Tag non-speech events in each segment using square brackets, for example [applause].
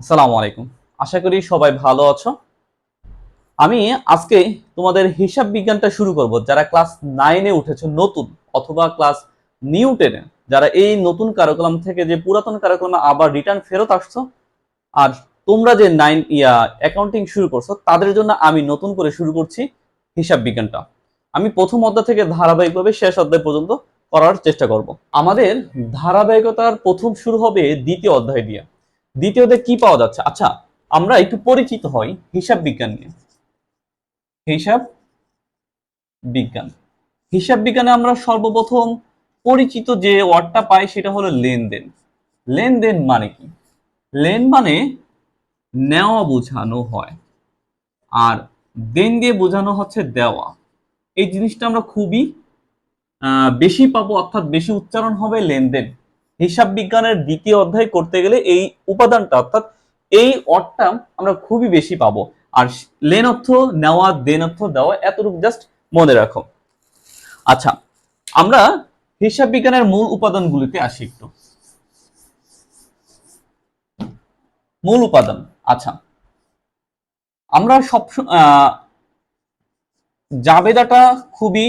আসসালামু আলাইকুম। আশা করি সবাই ভালো আছো। আমি আজকে তোমাদের হিসাব বিজ্ঞানটা শুরু করব। যারা ক্লাস নাইনে উঠেছো নতুন অথবা ক্লাস নিউ টেনে যারা এই নতুন কারিকুলাম থেকে যে পুরাতন কারিকুলামে আবার রিটার্ন ফেরত আসছো, আর তোমরা যে নাইন ইয়া অ্যাকাউন্টিং শুরু করছ, তাদের জন্য আমি নতুন করে শুরু করছি হিসাব বিজ্ঞানটা। আমি প্রথম অধ্যায় থেকে ধারাবাহিকভাবে শেষ অধ্যায় পর্যন্ত করার চেষ্টা করব। আমাদের ধারাবাহিকতার প্রথম শুরু হবে দ্বিতীয় অধ্যায় দিয়ে। দ্বিতীয়তে কি পাওয়া যাচ্ছে? আচ্ছা আমরা একটু পরিচিত হই হিসাব বিজ্ঞান নিয়ে। হিসাব বিজ্ঞান। হিসাব বিজ্ঞানে আমরা সর্বপ্রথম পরিচিত যে ওয়ার্ডটা পাই সেটা হলো লেনদেন। লেনদেন মানে কি? লেন মানে নেওয়া বোঝানো হয় আর দেন দিয়ে বোঝানো হচ্ছে দেওয়া। এই জিনিসটা আমরা খুবই বেশি পাবো, অর্থাৎ বেশি উচ্চারণ হবে লেনদেন। হিসাব বিজ্ঞানের দ্বিতীয় অধ্যায় করতে গেলে এই উপাদানটা, অর্থাৎ এই অর্থটা আমরা খুবই বেশি পাবো। আর লেন অর্থ নেওয়া দেন অর্থ দেওয়া এতটুকু জাস্ট মনে রাখো। আচ্ছা আমরা হিসাব বিজ্ঞানের মূল উপাদানগুলিতে আসি একটু। মূল উপাদান আচ্ছা। আমরা সব জাবেদাটা খুবই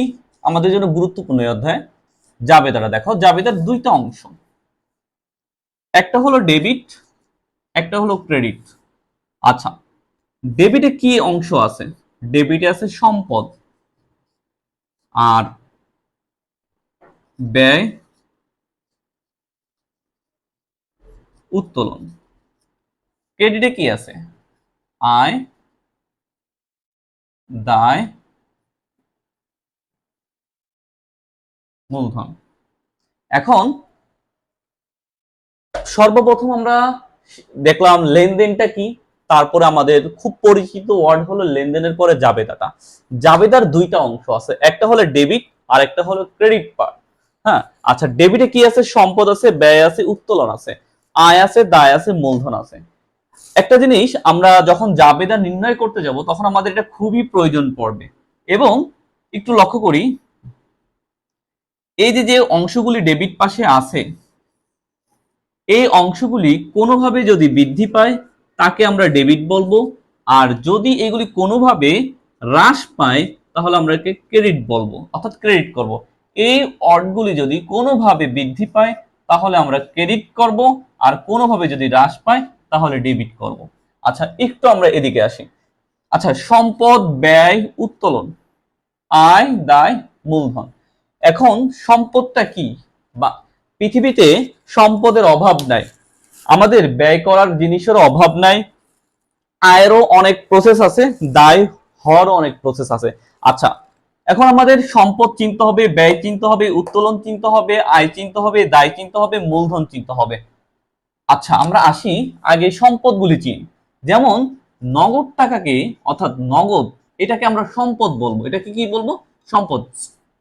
আমাদের জন্য গুরুত্বপূর্ণ অধ্যায়। জাবেদাটা দেখো, জাবেদার দুইটা অংশ। একটা হলো ডেবিট একটা হলো ক্রেডিট আচ্ছা ডেবিটে কি অংশ আছে? ডেবিটে আছে সম্পদ। আর ব্যয়, উত্তোলন। ক্রেডিটে কি আছে? আয়, দায়, মূলধন। এখন সর্বপ্রথম আমরা দেখলাম লেনদেনটা কি, তারপরে আমাদের খুব পরিচিত ওয়ার্ড হলো লেনদেনের পরে জাবেদাটা। জাবেদার দুইটা অংশ আছে, একটা হলো ডেবিট আর একটা হলো ক্রেডিট পার্ট হ্যাঁ আচ্ছা ডেবিটে কি আছে? সম্পদ আছে, ব্যয় আছে, উত্তোলন আছে, আয় আছে, দায় আছে, মূলধন আছে। একটা জিনিস, আমরা যখন জাবেদা নির্ণয় করতে যাব, তখন আমাদের এটা খুবই প্রয়োজন পড়বে। এবং একটু লক্ষ্য করি, এই যে যে অংশগুলি ডেবিট পাশে আছে এই অংশগুলি কোনোভাবে যদি বৃদ্ধি পায়, তাকে আমরা ডেবিট বলব। আর যদি এগুলি কোনোভাবে হ্রাস পায়, তাহলে আমরা একে ক্রেডিট বলব, অর্থাৎ ক্রেডিট করব। এই অর্ডগুলি যদি কোনোভাবে বৃদ্ধি পায়, তাহলে আমরা ক্রেডিট করব। আর কোনোভাবে যদি হ্রাস পায়, তাহলে ডেবিট করব। আচ্ছা একটু আমরা এদিকে আসি। আচ্ছা সম্পদ, ব্যয়, উত্তোলন, আয়, দায়, মূলধন। এখন সম্পদটা কি? বা পৃথিবীতে সম্পদের অভাব নাই। আমাদের ব্যয় করার জিনিসের অভাব নাই। আয়েরও অনেক প্রসেস আছে, দায় হওয়ারও অনেক প্রসেস আছে। আচ্ছা এখন আমাদের সম্পদ চিনতে হবে, ব্যয় চিনতে হবে, উত্তোলন চিনতে হবে, আয় চিনতে হবে, দায় চিনতে হবে, মূলধন চিনতে হবে। আচ্ছা আমরা আসি আগে সম্পদগুলি চিন। যেমন নগদ টাকাকে, অর্থাৎ নগদ, এটাকে আমরা সম্পদ বলব। এটাকে কি বলব? সম্পদ।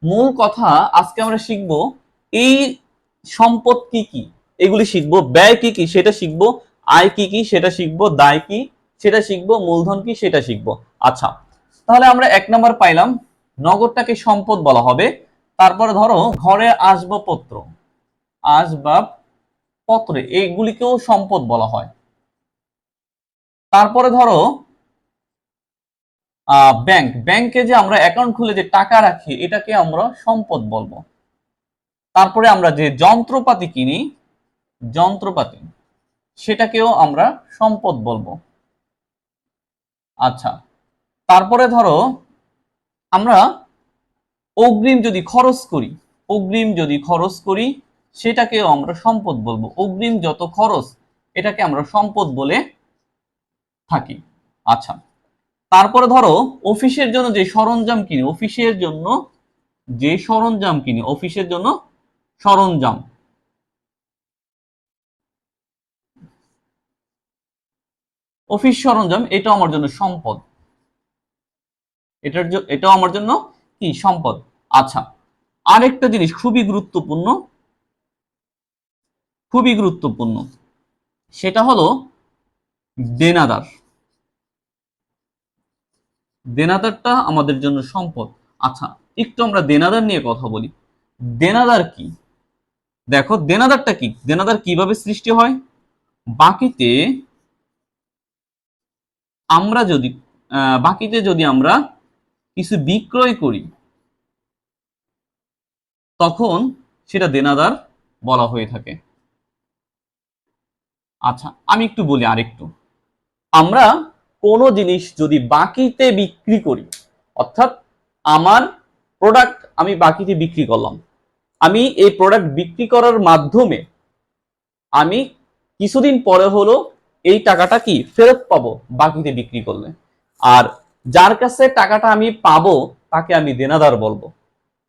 মূল কথা আজকে আমরা শিখব এই সম্পদ কি কি? এগুলি শিখব। ব্যয় কি কি? সেটা শিখব। আয় কি কি? সেটা শিখব। দায় কি? সেটা শিখব। মূলধন কি? সেটা শিখব। আচ্ছা তাহলে আমরা এক নম্বর পাইলাম। নগদটাকে সম্পদ বলা হবে। তারপরে ধরো ঘরে আসবাবপত্র। আসবাব পত্রে এইগুলিকেও সম্পদ বলা হয়। তারপরে ধরো ব্যাংক ব্যাংকে যে আমরা অ্যাকাউন্ট খুলে যে টাকা রাখি, এটাকে আমরা সম্পদ বলব। তারপরে আমরা যে যন্ত্রপাতি কিনি, যন্ত্রপাতি, সেটাকেও আমরা সম্পদ বলব। আচ্ছা তারপরে ধরো আমরা অগ্রিম যদি খরচ করি, অগ্রিম যদি খরচ করি, সেটাকেও আমরা সম্পদ বলব। অগ্রিম যত খরচ, এটাকে আমরা সম্পদ বলে থাকি। আচ্ছা তারপরে ধরো অফিসের জন্য যে সরঞ্জাম কিনি, অফিসের জন্য যে সরঞ্জাম কিনি, অফিসের জন্য সরঞ্জাম। অফিস সরঞ্জাম, এটাও আমার জন্য সম্পদ। এটার এটাও আমার জন্য কি? সম্পদ। আচ্ছা আরেকটা জিনিস খুবই গুরুত্বপূর্ণ। খুবই গুরুত্বপূর্ণ। সেটা হলো দেনাদার। দেনাদারটা আমাদের জন্য সম্পদ। আচ্ছা একটু আমরা দেনাদার নিয়ে কথা বলি। দেনাদার কি? দেখো দেনাদারটা কি? দেনাদার কীভাবে সৃষ্টি হয়? বাকিতে আমরা যদি বাকিতে যদি আমরা কিছু বিক্রয় করি, তখন সেটা দেনাদার বলা হয়ে থাকে। আচ্ছা আমি একটু বলি আরেকটু। আমরা কোনো জিনিস যদি বাকিতে বিক্রি করি, অর্থাৎ আমার প্রোডাক্ট আমি বাকিতে বিক্রি করলাম আমি এই প্রোডাক্ট বিক্রি করার মাধ্যমে আমি কিছুদিন পরে হলো এই টাকাটা কি ফেরত পাবো বাকিতে বিক্রি করলে। আর যার কাছে টাকাটা আমি পাবো, তাকে আমি দেনাদার বলব।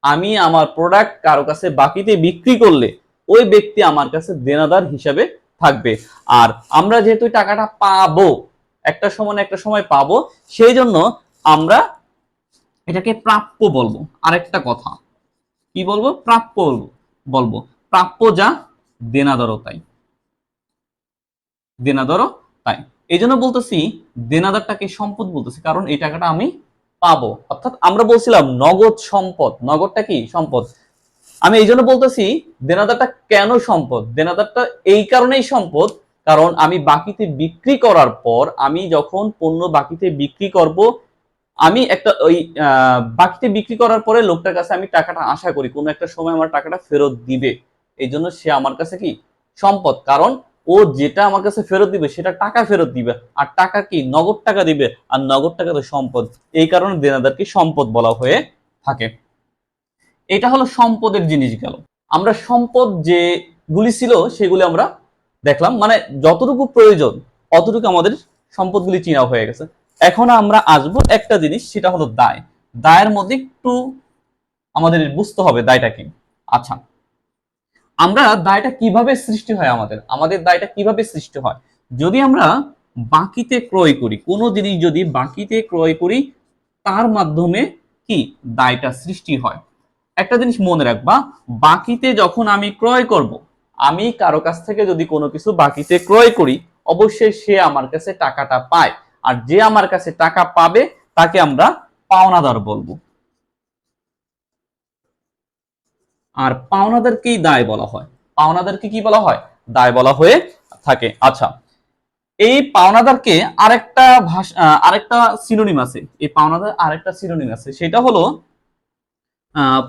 আমি আমার প্রোডাক্ট কারও কাছে বাকিতে বিক্রি করলে ওই ব্যক্তি আমার কাছে দেনাদার হিসাবে থাকবে। আর আমরা যেহেতু টাকাটা পাবো, একটা সময় একটা সময় পাবো, সেই জন্য আমরা এটাকে প্রাপ্য বলব। আরেকটা কথা কি বলব? প্রাপ্য বলব। প্রাপ্য যা, দেনাদারও তাই। দেনাদারও তাই। এই জন্য বলতেছি, দেনাদারটাকে সম্পদ বলতেছি, কারণ এই টাকাটা আমি পাবো। অর্থাৎ আমরা বলছিলাম নগদ সম্পদ। নগদটা কি? সম্পদ। আমি এই জন্য বলতেছি, দেনাদারটা কেন সম্পদ? দেনাদারটা এই কারণেই সম্পদ, কারণ আমি বাকিতে বিক্রি করার পর আমি যখন পণ্য বাকিতে বিক্রি করব আমি একটা ওই বাকিতে বিক্রি করার পরে লোকটার কাছে আমি টাকাটা আশা করি, কোনো একটা সময় আমার টাকাটা ফেরত দিবে। এই জন্য সে আমার কাছে কি? সম্পদ। কারণ ও যেটা আমার কাছে ফেরত দিবে, সেটা টাকা ফেরত দিবে। আর টাকা কি? নগদ টাকা দিবে। আর নগদ টাকা তো সম্পদ। এই কারণে দেনাদারকে সম্পদ বলা হয়ে থাকে। এটা হলো সম্পদের জিনিস গেল। আমরা সম্পদ যেগুলি ছিল, সেগুলি আমরা দেখলাম। মানে যতটুকু প্রয়োজন, অতটুকু আমাদের সম্পদগুলি চিনা হয়ে গেছে। এখন আমরা আসব একটা জিনিস, সেটা হলো দায়। দায়ের মধ্যে একটু আমাদের বুঝতে হবে দায়টা কি। আচ্ছা আমরা দায়টা কীভাবে সৃষ্টি হয় আমাদের? আমাদের দায়টা কীভাবে সৃষ্টি হয়? যদি আমরা বাকিতে ক্রয় করি, কোনো জিনিস যদি বাকিতে ক্রয় করি, তার মাধ্যমে কি দায়টা সৃষ্টি হয়? একটা জিনিস মনে রাখবা, বাকিতে যখন আমি ক্রয় করব, আমি কারও কাছ থেকে যদি কোনো কিছু বাকিতে ক্রয় করি, অবশ্যই সে আমার কাছে টাকাটা পায়। আর যে আমার কাছে টাকা পাবে, তাকে আমরা পাওনাদার বলব। আর পাওনাদারকেই দায় বলা হয়। পাওনাদারকে কি বলা হয়? দায় বলা হয়ে থাকে। আচ্ছা এই পাওনাদারকে আরেকটা ভাষা আরেকটা সিনোনিম আছে। এই পাওনাদার আরেকটা সিনোনিম আছে। সেটা হলো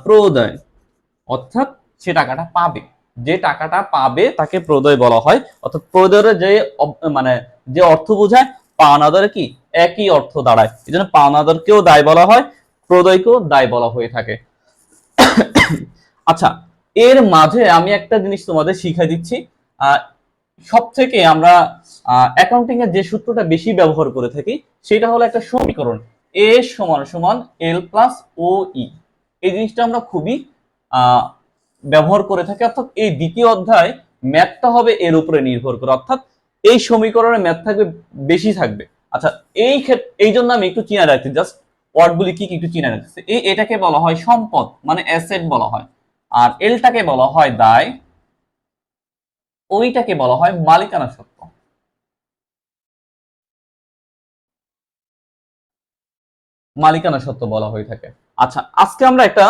প্রদয়। অর্থাৎ সে টাকাটা পাবে। যে টাকাটা পাবে, তাকে প্রদয় বলা হয়। অর্থাৎ প্রদয়ের যে মানে যে অর্থ বোঝায় পাওনাদার কি? একই অর্থ দাঁড়ায়। এই জন্য পাওনাদারকেও দায় বলা হয়, প্রদয়কেও দায় বলা হয়ে থাকে। আচ্ছা এর মাঝে আমি একটা জিনিস তোমাদের শিখাই দিচ্ছি। সব থেকে আমরা অ্যাকাউন্টিং এর যে সূত্রটা বেশি ব্যবহার করে থাকি, সেটা হলো একটা সমীকরণ। এ সমান সমান এল প্লাস ও ই এই জিনিসটা আমরা খুবই ব্যবহার করে থাকি। অর্থাৎ এই দ্বিতীয় অধ্যায় ম্যাথটা হবে এর উপরে নির্ভর করে। অর্থাৎ এই সমীকরণে ম্যাথ থাকবে, বেশি থাকবে। আচ্ছা এই ক্ষেত্রে এই জন্য আমি একটু চিনা রাখছি জাস্ট ওয়ার্ডগুলি কি একটু চিনা রাখছি। এই এটাকে বলা হয় সম্পদ মানে অ্যাসেট বলা হয়। আর এলটাকে বলা হয় দায়, ওইটাকে বলা হয় মালিকানা সত্ত্ব মালিকানা সত্ত্ব বলা হয়ে থাকে। আচ্ছা আজকে আমরা একটা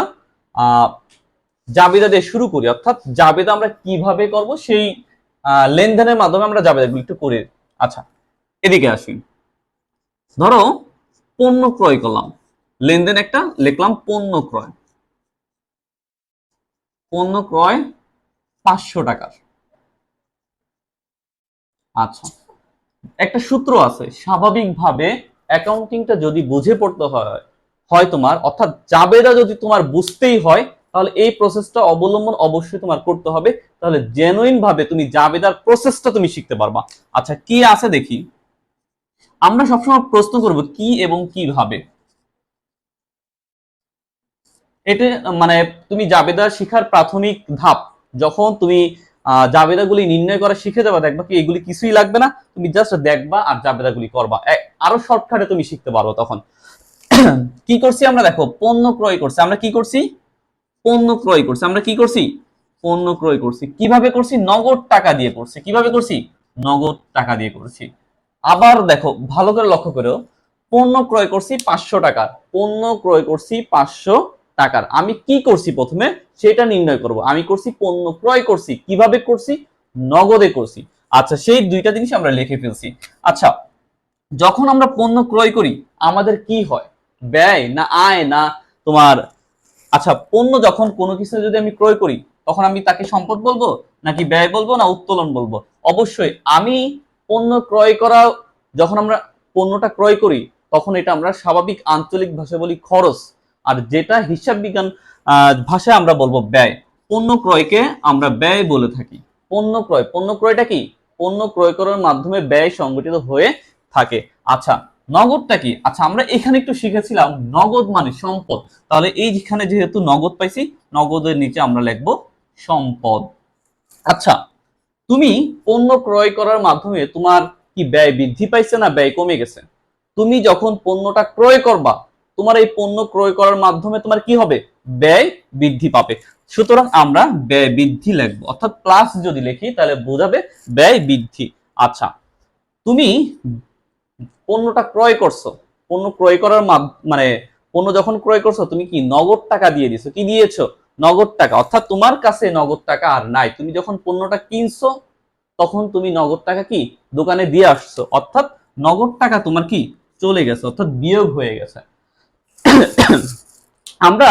জাবেদা দিয়ে শুরু করি। অর্থাৎ জাবেদা আমরা কীভাবে করব, সেই লেনদেনের মাধ্যমে আমরা জাবেদাগুলো একটু করে আচ্ছা এদিকে আসি। ধরো, পণ্য ক্রয় করলাম। লেনদেন একটা, লিখলাম পণ্য ক্রয়। পণ্য ক্রয় পাঁচশো টাকার। আচ্ছা একটা সূত্র আছে, স্বাভাবিকভাবে অ্যাকাউন্টিংটা যদি বুঝে পড়তে হয় হয় তোমার, অর্থাৎ জাবেদা যদি তোমার বুঝতেই হয় তাহলে এই প্রসেসটা অবলম্বন অবশ্যই তোমার করতে হবে। তাহলে জেনুইন ভাবে তুমি জাবেদার প্রসেসটা তুমি শিখতে পারবা। আচ্ছা কি আছে দেখি? আমরা সবসময় প্রশ্ন করব কি এবং কীভাবে? এটা মানে তুমি জাবেদা শিখার প্রাথমিক ধাপ। যখন তুমি জাবেদাগুলি নির্ণয় করা শিখে যাবা, দেখবা কি এগুলি কিছুই লাগবে না। তুমি জাস্ট দেখবা আর জাবেদাগুলি করবা। আরও শর্টকাটে তুমি শিখতে পারব তখন। [clears throat] কি করছি আমরা? দেখো, পণ্য ক্রয় করছি। আমরা কি করছি? পণ্য ক্রয় করছি। আমরা কি করছি? পণ্য ক্রয় করছি। কীভাবে করছি? নগদ টাকা দিয়ে করছি। কীভাবে করছি? নগদ টাকা দিয়ে করছি। আবার দেখো, ভালো করে লক্ষ্য করো পণ্য ক্রয় করছি পাঁচশো টাকার। পণ্য ক্রয় করছি পাঁচশো টাকার। আমি কি করছি প্রথমে? সেটা নির্ণয় করব। আমি করছি পণ্য ক্রয় করছি। কীভাবে করছি? নগদে করছি। আচ্ছা সেই দুইটা জিনিস আমরা লিখে ফেলছি। আচ্ছা যখন আমরা পণ্য ক্রয় করি, আমাদের কি হয়? ব্যয় না আয় না তোমার আচ্ছা পণ্য যখন কোনো কিছু যদি আমি ক্রয় করি, তখন আমি তাকে সম্পদ বলব নাকি ব্যয় বলব না উত্তোলন বলব? অবশ্যই আমি পণ্য ক্রয় করা, যখন আমরা পণ্যটা ক্রয় করি, তখন এটা আমরা স্বাভাবিক আঞ্চলিক ভাষায় বলি খরচ। আর যেটা হিসাব বিজ্ঞান ভাষায় আমরা বলব ব্যয়। পণ্য ক্রয়কে আমরা ব্যয় বলে থাকি। পণ্য ক্রয়, পণ্য ক্রয়টা কি? পণ্য ক্রয় করার মাধ্যমে ব্যয় সংগঠিত হয়ে থাকে। আচ্ছা নগদটা কি? আচ্ছা আমরা এখানে একটু শিখেছিলাম নগদ মানে সম্পদ। তাহলে এই যেখানে যেহেতু নগদ পাইছি, নগদের নিচে আমরা লিখব সম্পদ। আচ্ছা তুমি পণ্য ক্রয় করার মাধ্যমে তোমার কি ব্যয় বৃদ্ধি পাইছে না ব্যয় কমে গেছে? তুমি যখন পণ্যটা ক্রয় করবা, তোমার এই পণ্য ক্রয় করার মাধ্যমে তোমার কি হবে? ব্যয় বৃদ্ধি পাবে। সুতরাং আমরা ব্যয় বৃদ্ধি লিখব। অর্থাৎ প্লাস যদি লিখি, তাহলে বোঝাবে ব্যয় বৃদ্ধি। আচ্ছা তুমি পণ্যটা ক্রয় করছ। পণ্য ক্রয় করার মানে পণ্য যখন ক্রয় করছ, তুমি কি নগদ টাকা দিয়ে দিছো? কি দিয়েছ? নগদ টাকা। অর্থাৎ তোমার কাছে নগদ টাকা আর নাই। তুমি যখন পণ্যটা কিনছো, তখন তুমি নগদ টাকা কি? দোকানে দিয়ে আসছো। অর্থাৎ নগদ টাকা তোমার কি? চলে গেছে। অর্থাৎ বিয়োগ হয়ে গেছে। আমরা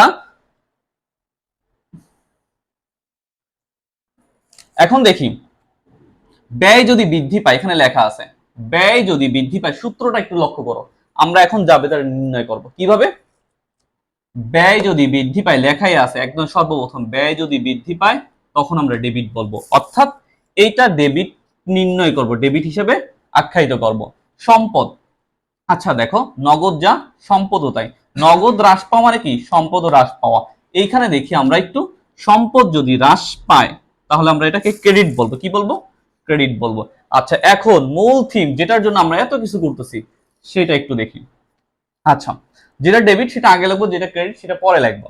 এখন দেখি। ব্যয় যদি বৃদ্ধি পায়, এখানে লেখা আছে। ব্যয় যদি বৃদ্ধি পায়, সূত্রটা একটু লক্ষ্য করো। আমরা এখন জাবেদার নির্ণয় করব, কীভাবে? ব্যয় যদি বৃদ্ধি পায়, লেখাই আছে একদম সর্বপ্রথম, ব্যয় যদি বৃদ্ধি পায়, তখন আমরা ডেবিট বলব। অর্থাৎ এইটা ডেবিট নির্ণয় করব ডেবিট হিসেবে আখ্যায়িত করব। সম্পদ আচ্ছা দেখো, নগদ যা, সম্পদও তাই। নগদ হ্রাস পাওয়া মানে কি? সম্পদ হ্রাস পাওয়া। এইখানে দেখি আমরা একটু, সম্পদ যদি হ্রাস পায়, তাহলে আমরা এটাকে ক্রেডিট বলব। কি বলব? ক্রেডিট বলব। আচ্ছা এখন মূল থিম যেটার জন্য আমরা এত কিছু করতেছি, সেটা একটু দেখি। আচ্ছা যেটা ডেবিট সেটা আগে লাগবো, যেটা ক্রেডিট সেটা পরে লাগবো।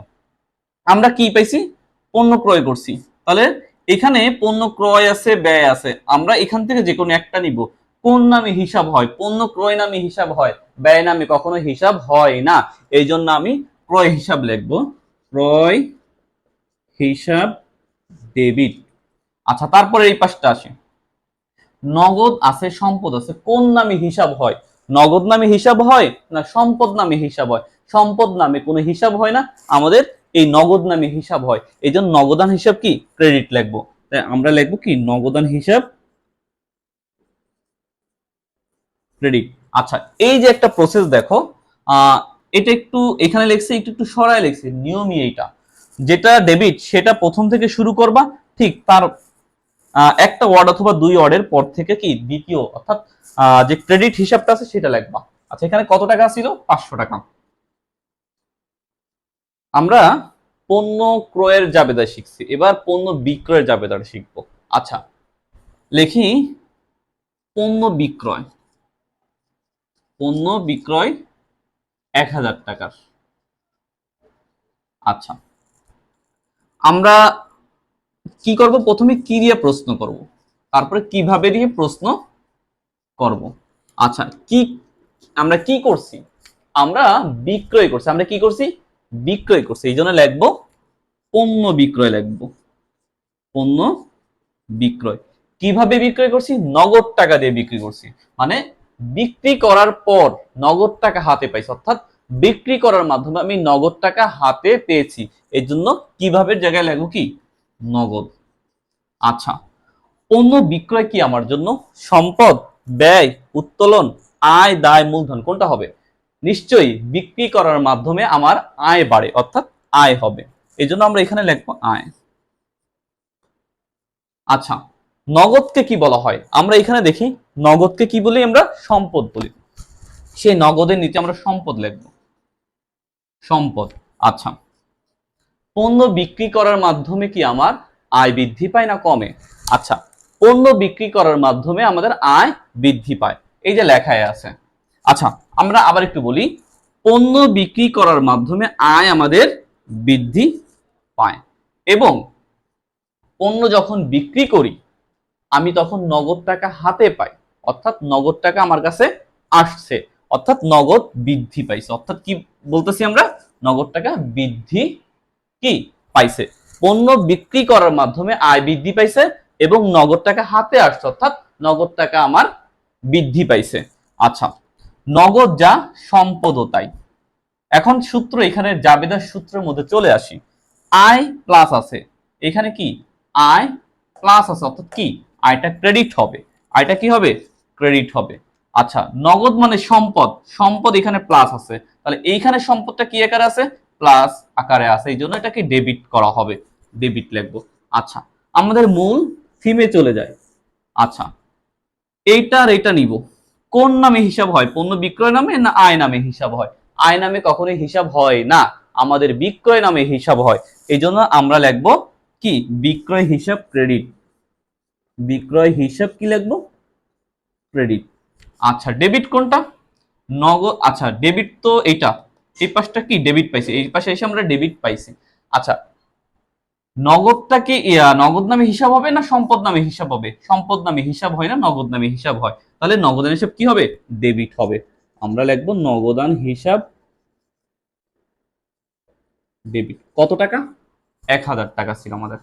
আমরা কি পাইছি? পণ্য ক্রয় করছি। তাহলে এখানে পণ্য ক্রয় আছে, ব্যয় আছে। আমরা এখান থেকে যে কোনো একটা নিব। কোন নামে হিসাব হয়? পণ্য ক্রয় নামে হিসাব হয়। ব্যয় নামে কখনো হিসাব হয় না। এই জন্য আমি ক্রয় হিসাব লিখব। ক্রয় হিসাব ডেবিট আচ্ছা তারপরে এই পাশটা আসে। নগদ আছে, সম্পদ আছে, কোন নামে হিসাব হয়? নগদ নামে হিসাব হয় না সম্পদ নামে হিসাব হয়? সম্পদ নামে কোনো হিসাব হয় না, আমাদের এই নগদ নামে হিসাব হয়। এই জন্য নগদান হিসাব কি? ক্রেডিট লিখব। তাই আমরা লিখব কি? নগদান হিসাব ক্রেডিট। আচ্ছা এই যে একটা প্রসেস দেখো এটা একটু এখানে লিখছে, একটু একটু সরায় লিখছে, নিয়মই এইটা। যেটা ডেবিট সেটা প্রথম থেকে শুরু করবা, ঠিক তার একটা ওয়ার্ড অথবা দুই ওয়ার্ডের পর থেকে কি দ্বিতীয়, অর্থাৎ যে ক্রেডিট হিসাবটা আছে সেটা লিখবা। আচ্ছা এখানে কত টাকা ছিল? পাঁচশো টাকা। আমরা পণ্য ক্রয়ের জাবেদা শিখছি। এবার পণ্য বিক্রয়ের জাবেদাটা শিখব। আচ্ছা লেখি, পণ্য বিক্রয়। পণ্য বিক্রয় এক হাজার টাকার। আচ্ছা আমরা কি করব? প্রথমে কি দিয়ে প্রশ্ন করব? তারপরে কীভাবে দিয়ে প্রশ্ন করব? আচ্ছা কি, আমরা কি করছি? আমরা বিক্রয় করছি। আমরা কি করছি? বিক্রয় করছি। এই জন্য লিখব পণ্য বিক্রয়, লিখব পণ্য বিক্রয়। কীভাবে বিক্রয় করছি? নগদ টাকা দিয়ে বিক্রি করছি। মানে বিক্রি করার পর নগদ টাকা হাতে পাইছি। অর্থাৎ বিক্রি করার মাধ্যমে আমি নগদ টাকা হাতে পেয়েছি। এর জন্য কীভাবে জায়গায় লাগবো কি? নগদ। আচ্ছা পণ্য বিক্রয় কি আমার জন্য? সম্পদ, ব্যয়, উত্তোলন, আয়, দায়, মূলধন কোনটা হবে? নিশ্চয়ই বিক্রি করার মাধ্যমে আমার আয় বাড়ে, অর্থাৎ আয় হবে। এই জন্য আমরা এখানে লিখব আয়। আচ্ছা নগদকে কি বলা হয়? আমরা এখানে দেখি, নগদকে কি বলি আমরা? সম্পদ বলি। সেই নগদের নিচে আমরা সম্পদ লিখব। সম্পদ আচ্ছা। পণ্য বিক্রি করার মাধ্যমে কি আমার আয় বৃদ্ধি পায় না কমে? আচ্ছা পণ্য বিক্রি করার মাধ্যমে আমাদের আয় বৃদ্ধি পায়। এই যে লেখায় আছে। আচ্ছা আমরা আবার একটু বলি, পণ্য বিক্রি করার মাধ্যমে আয় আমাদের বৃদ্ধি পায় এবং পণ্য যখন বিক্রি করি, আমি তখন নগদ টাকা হাতে পাই। অর্থাৎ নগদ টাকা আমার কাছে আসছে। অর্থাৎ নগদ বৃদ্ধি পাইছে। অর্থাৎ কি বলতেছি আমরা? নগদ টাকা বৃদ্ধি কি? পাইছে। পণ্য বিক্রি করার মাধ্যমে আয় বৃদ্ধি পাইছে এবং নগদ টাকা হাতে আসছে, অর্থাৎ নগদ টাকা আমার বৃদ্ধি পাইছে। আচ্ছা নগদ যা সম্পদও তাই। এখন সূত্র এখানে জাবেদার সূত্রের মধ্যে চলে আসি। আয় প্লাস আছে। এখানে কি? আয় প্লাস আছে, অর্থাৎ কি? আয়টা ক্রেডিট হবে। আয়টা কি হবে? ক্রেডিট হবে। আচ্ছা নগদ মানে সম্পদ। সম্পদ এখানে প্লাস আছে। তাহলে এইখানে সম্পদটা কি আকারে আছে? প্লাস আকারে আছে, এই জন্য এটাকে ডেবিট করা হবে ডেবিট লিখব। আচ্ছা আমাদের মূল থিমে চলে যায় আচ্ছা এইটা আর এটা নিব। কোন নামে হিসাব হয়? পণ্য বিক্রয় নামে না আয় নামে হিসাব হয়? আয় নামে কখনোই হিসাব হয় না, আমাদের বিক্রয় নামে হিসাব হয়। এই জন্য আমরা লিখব কি? বিক্রয় হিসাব ক্রেডিট বিক্রয় হিসাব কি লিখব? ক্রেডিট আচ্ছা ডেবিট কোনটা? নগদ আচ্ছা ডেবিট তো এইটা। এই পাশটা কি ডেবিট পাইছি? এই পাশে এসে আমরা ডেবিট পাইছি। আচ্ছা নগদটা কি নগদ নামে হিসাব হবে না সম্পদ নামে হিসাব হবে? সম্পদ নামে হিসাব হয় না, নগদ নামে হিসাব হয়। তাহলে নগদান হিসাব কি হবে? ডেবিট হবে। আমরা লিখব নগদান হিসাব ডেবিট কত টাকা? এক হাজার টাকা ছিল আমাদের।